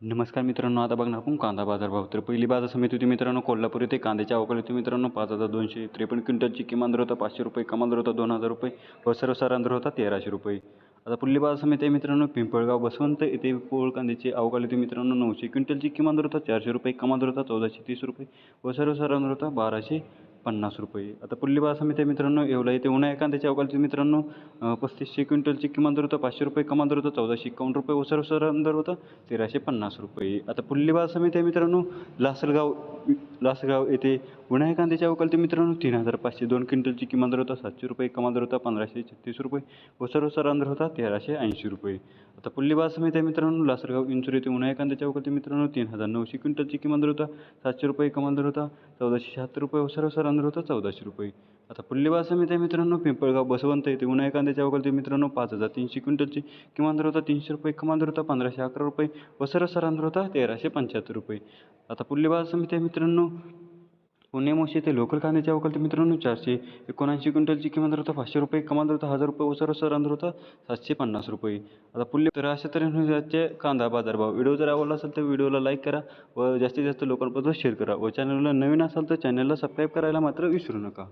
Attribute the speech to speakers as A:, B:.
A: नमस्कार मित्रांनो आता बघणार आपण कांदा बाजारभाव तर पहिली बाजार समिती होती मित्रांनो कोल्हापूर येथे कांद्याच्या अवकाळी होती मित्रांनो पाच हजार दोनशे त्रेपन्न क्विंटलची किमान दर होता पाचशे रुपये कमाल दर होता दोन हजार रुपये व सर्वसाधारण दर होता तेराशे रुपये. आता पुढली बाजार समिती आहे मित्रांनो पिंपळगाव बसवंत येथे पोळ कांद्याची अवकाळी होती मित्रांनो नऊशे क्विंटलची किमान दर होता चारशे रुपये कमाल दर होता चौदाशे तीस रुपये व सर्वसाधारण दर होता बाराशे पन्नास रुपये. आता पुल्लीबास बाजार समिती आहे मित्रांनो येवला येथे उन्हाळ्या कांद्याच्या अवकाळी मित्रांनो पस्तीसशे क्विंटलची किमान दर होतं पाचशे रुपये कमान दर होतं चौदाशे एकावन्न रुपये ओसर ओसर दर होतं तेराशे पन्नास रुपये. आता पुल्लीबास बाजार समिती आहे मित्रांनो लासलगाव लासगाव येथे उन्हाळ्या कांद्याच्या अवकाळी मित्रांनो तीन हजार पाचशे दोन क्विंटलची किमान दर होता सातशे रुपये कमाल दर होता पंधराशे छत्तीस रुपये व सर्व दर होता तेराशे ऐंशी रुपये. आता पुढली समिती मित्रांनो लासरगाव इंचूर येथे उन्हाळ्या कांद्याच्या अवकाळी मित्रांनो तीन हजार नऊशे क्विंटलची किमान दर होता सातशे रुपये कमाल दर होता चौदाशे शहात्तर रुपये व सर्व दर होता चौदाशे रुपये. आता पुढली समिती मित्रांनो पिंपळगाव बसवंत येथे उन्हाळ्या कांद्याच्या अवकाळी मित्रांनो पाच हजार तीनशे क्विंटलची किमान दर होता तीनशे रुपये कमाल दर होता पंधराशे अकरा रुपये व सर्व दर होता तेराशे पंच्याहत्तर रुपये. आता पुढली समिती मित्रांनो पुणे मोशी येथे लोकल कांद्याच्या अवकाळी मित्रांनो चारशे एकोणऐंशी क्विंटलची किमान दर होता पाचशे रुपये कमाल दर होता हजार रुपये ओसर सर्वसाधारण दर होता सातशे पन्नास रुपये. आता पुढले तर अशा तऱ्हेने आजचे कांदा बाजारभाव. व्हिडिओ जर आवडला असेल तर व्हिडिओला लाईक करा व जास्तीत जास्त लोकांपर्यंत शेअर करा व चॅनलला नवीन असाल तर चॅनलला सबस्क्राईब करायला मात्र विसरू नका.